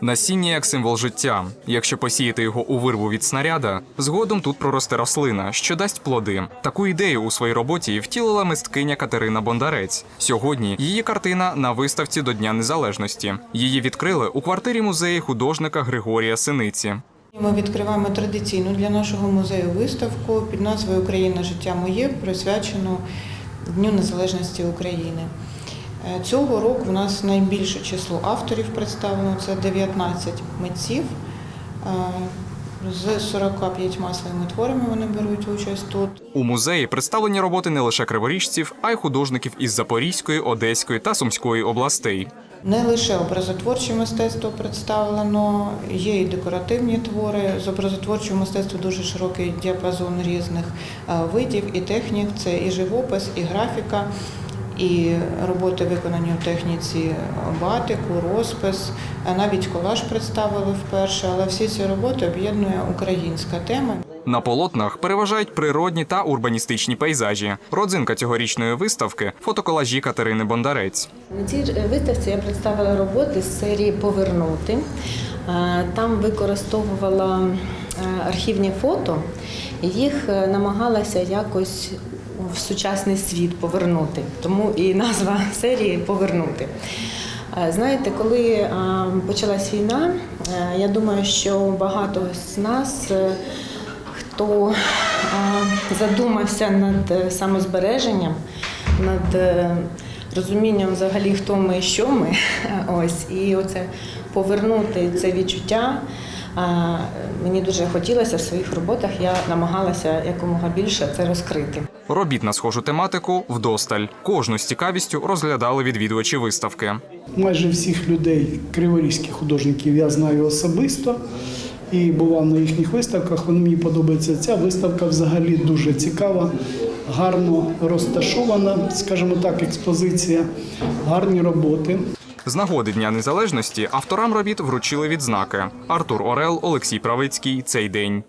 Насіння як символ життя. Якщо посіяти його у вирву від снаряда, згодом тут проросте рослина, що дасть плоди. Таку ідею у своїй роботі втілила мисткиня Катерина Бондарець. Сьогодні її картина на виставці до Дня Незалежності. Її відкрили у квартирі музею художника Григорія Синиці. Ми відкриваємо традиційну для нашого музею виставку під назвою Україна життя моє, присвячену Дню Незалежності України. Е, Цього року в нас найбільше число авторів представлено це 19 митців. Е, З 45 своїми творами вони беруть участь тут. У музеї представлені роботи не лише криворіжців, а й художників із Запорізької, Одеської та Сумської областей. Не лише образотворче мистецтво представлено, є і декоративні твори. З образотворчого мистецтва дуже широкий діапазон різних е, видів і технік. Це і живопис, і графіка, і роботи виконані у техніці батику, розпис. Навіть колаж представили вперше, але всі ці роботи об'єднує українська тема. На полотнах переважають природні та урбаністичні пейзажі. Родзинка цьогорічної виставки фотоколажі Катерини Бондарець. На цій е, виставці я представила роботи з серії Повернути. Е, Там використовувала е, архівні фото, їх намагалася якось в сучасний світ повернути. Тому і назва серії Повернути. Е, Знаєте, коли е, почалась війна, е, я думаю, що багато з нас, хто задумався над самозбереженням, над розумінням взагалі, хто ми і що ми. Ось і оце повернути це відчуття. А, Мені дуже хотілося в своїх роботах. Я намагалася якомога більше це розкрити. Робіт на схожу тематику вдосталь. Кожну з цікавістю розглядали відвідувачі виставки. Майже всіх людей, криворізьких художників, я знаю особисто і бував на їхніх виставках. Вони мені подобаються. Ця виставка взагалі дуже цікава, гарно розташована, скажімо так, експозиція, гарні роботи. З нагоди Дня Незалежності авторам робіт вручили відзнаки Артур Орел, Олексій Правицький. Цей день.